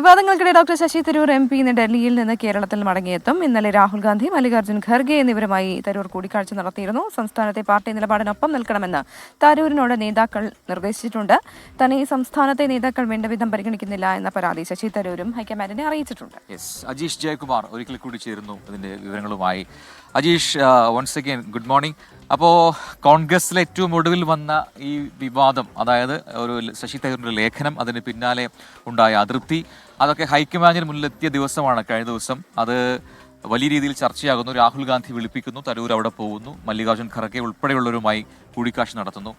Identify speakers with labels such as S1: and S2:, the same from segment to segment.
S1: വിവാദങ്ങൾക്കിടെ doctor Shashi Tharoor M P ഇന്ന് ഡൽഹിയിൽ നിന്ന് കേരളത്തിൽ മടങ്ങിയെത്തും. ഇന്നലെ രാഹുൽ ഗാന്ധി മല്ലികാർജുൻ ഖർഗെ എന്നിവരുമായി തരൂർ കൂടിക്കാഴ്ച നടത്തിയിരുന്നു. സംസ്ഥാനത്തെ പാർട്ടി നിലപാടിനൊപ്പം നിൽക്കണമെന്ന് തരൂരിനോട് നേതാക്കൾ നിർദ്ദേശിച്ചിട്ടുണ്ട്. തന്നെ സംസ്ഥാനത്തെ നേതാക്കൾ വേണ്ടവിധം പരിഗണിക്കുന്നില്ല എന്ന പരാതി ശശി തരൂരും ഹൈക്കമാൻഡിനെ അറിയിച്ചിട്ടുണ്ട്.
S2: അജീഷ് ജയകുമാർ ഒരിക്കൽ കൂടി ചേരുന്നു ഇതിന്റെ വിവരങ്ങളുമായി. Ajeesh once again good morning അപ്പോൾ കോൺഗ്രസിലെ ഏറ്റവും ഒടുവിൽ വന്ന ഈ വിവാദം അതായത് ഒരു ശശി തരൂരിന്റെ ലേഖനം അതിന് പിന്നാലെ ഉണ്ടായ അതൃപ്തി അതൊക്കെ ഹൈക്കമാൻഡിന് മുന്നിലെത്തിയ ദിവസമാണ്. കഴിഞ്ഞ ദിവസം അത് വലിയ രീതിയിൽ ചർച്ചയാകുന്നു. രാഹുൽ ഗാന്ധി വിളിപ്പിക്കുന്നു. തരൂർ അവിടെ പോകുന്നു. മല്ലികാർജുൻ ഖർഗെ ഉൾപ്പെടെയുള്ളവരുമായി കൂടിക്കാഴ്ച നടത്തുന്നു.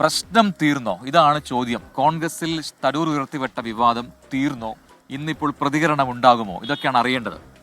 S2: പ്രശ്നം തീർന്നോ? ഇതാണ് ചോദ്യം. കോൺഗ്രസിൽ തരൂർ ഉയർത്തിവിട്ട വിവാദം തീർന്നോ? ഇന്നിപ്പോൾ പ്രതികരണം ഉണ്ടാകുമോ? ഇതൊക്കെയാണ് അറിയേണ്ടത്.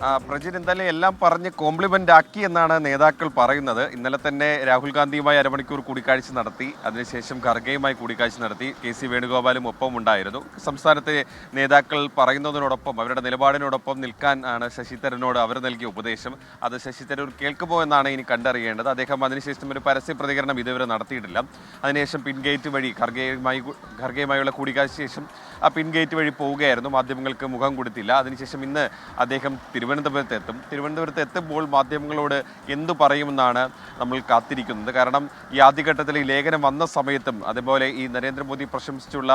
S3: പ്രജിൻ എന്തായാലും എല്ലാം പറഞ്ഞ് കോംപ്ലിമെന്റ് ആക്കി എന്നാണ് നേതാക്കൾ പറയുന്നത്. ഇന്നലെ തന്നെ രാഹുൽ ഗാന്ധിയുമായി അരമണിക്കൂർ കൂടിക്കാഴ്ച നടത്തി അതിനുശേഷം ഖർഗെയുമായി കൂടിക്കാഴ്ച നടത്തി കെ സി വേണുഗോപാലും ഒപ്പം ഉണ്ടായിരുന്നു. സംസ്ഥാനത്തെ നേതാക്കൾ പറയുന്നതിനോടൊപ്പം അവരുടെ നിലപാടിനോടൊപ്പം നിൽക്കാൻ ആണ് ശശി തരൂരിനോട് അവർ നൽകിയ ഉപദേശം. അത് ശശി തരൂർ കേൾക്കുമോ എന്നാണ് ഇനി കണ്ടറിയേണ്ടത്. അദ്ദേഹം അതിനുശേഷം ഒരു പരസ്യ പ്രതികരണം ഇതുവരെ നടത്തിയിട്ടില്ല. അതിനുശേഷം പിൻഗേറ്റ് വഴി ഖർഗെയുമായി ഖർഗെയുമായുള്ള കൂടിക്കാഴ്ച ശേഷം ആ പിൻഗേറ്റ് വഴി പോവുകയായിരുന്നു. മാധ്യമങ്ങൾക്ക് മുഖം കൊടുത്തില്ല. അതിനുശേഷം ഇന്ന് അദ്ദേഹം തിരുവനന്തപുരത്ത് എത്തും തിരുവനന്തപുരത്ത് എത്തുമ്പോൾ മാധ്യമങ്ങളോട് എന്തു പറയുമെന്നാണ് നമ്മൾ കാത്തിരിക്കുന്നത്. കാരണം ഈ ആദ്യഘട്ടത്തിൽ ഈ ലേഖനം വന്ന സമയത്തും അതുപോലെ ഈ നരേന്ദ്രമോദി പ്രശംസിച്ചുള്ള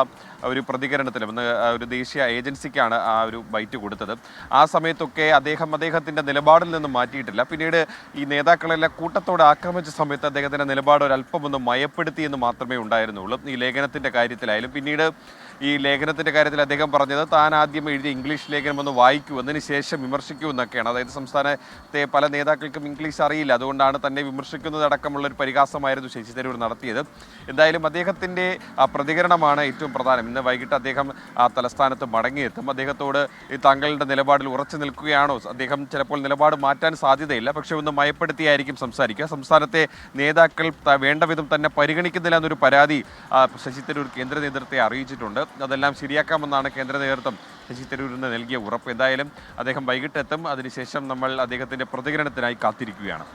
S3: ഒരു പ്രതികരണത്തിലും ഒരു ദേശീയ ഏജൻസിക്കാണ് ആ ഒരു ബൈറ്റ് കൊടുത്തത്. ആ സമയത്തൊക്കെ അദ്ദേഹം അദ്ദേഹത്തിന്റെ നിലപാടിൽ നിന്നും മാറ്റിയിട്ടില്ല. പിന്നീട് ഈ നേതാക്കളെല്ലാം കൂട്ടത്തോടെ ആക്രമിച്ച സമയത്ത് അദ്ദേഹത്തിന്റെ നിലപാട് ഒരല്പമൊന്ന് മയപ്പെടുത്തി എന്ന് മാത്രമേ ഉണ്ടായിരുന്നുള്ളൂ. ഈ ലേഖനത്തിന്റെ കാര്യത്തിലായാലും പിന്നീട് ഈ ലേഖനത്തിന്റെ കാര്യത്തിൽ അദ്ദേഹം പറഞ്ഞത് താൻ ആദ്യം എഴുതിയ ഇംഗ്ലീഷ് ലേഖനം ഒന്ന് വായിക്കൂ. അതിന് ശേഷം വിമർശിക്കൂ. എന്നൊക്കെയാണ് അതായത് സംസ്ഥാനത്തെ പല നേതാക്കൾക്കും ഇംഗ്ലീഷ് അറിയില്ല. അതുകൊണ്ടാണ് തന്നെ വിമർശിക്കുന്നത് അടക്കമുള്ള ഒരു പരിഹാസമായിരുന്നു ശശി തരൂർ നടത്തിയത്. എന്തായാലും അദ്ദേഹത്തിന്റെ പ്രതികരണമാണ് ഏറ്റവും പ്രധാനം. ഇന്ന് വൈകിട്ട് അദ്ദേഹം ആ തലസ്ഥാനത്ത് മടങ്ങിയെത്തും. അദ്ദേഹത്തോട് താങ്കളുടെ നിലപാടിൽ ഉറച്ചു നിൽക്കുകയാണോ? അദ്ദേഹം ചിലപ്പോൾ നിലപാട് മാറ്റാൻ സാധ്യതയില്ല. പക്ഷേ ഒന്ന് മയപ്പെടുത്തിയായിരിക്കും സംസാരിക്കുക. സംസ്ഥാനത്തെ നേതാക്കൾ വേണ്ട വിധം തന്നെ പരിഗണിക്കുന്നില്ല എന്നൊരു പരാതി ശശി തരൂർ കേന്ദ്ര നേതൃത്വത്തെ അറിയിച്ചിട്ടുണ്ട്. അതെല്ലാം ശരിയാക്കാമെന്നാണ് കേന്ദ്ര നേതൃത്വം ശശി തരൂരിന് നൽകിയ ഉറപ്പ് എന്തായാലും അദ്ദേഹം വൈകിട്ടെത്തും. അതിനുശേഷം നമ്മൾ അദ്ദേഹത്തിന്റെ പ്രതികരണത്തിനായി കാത്തിരിക്കുകയാണ്.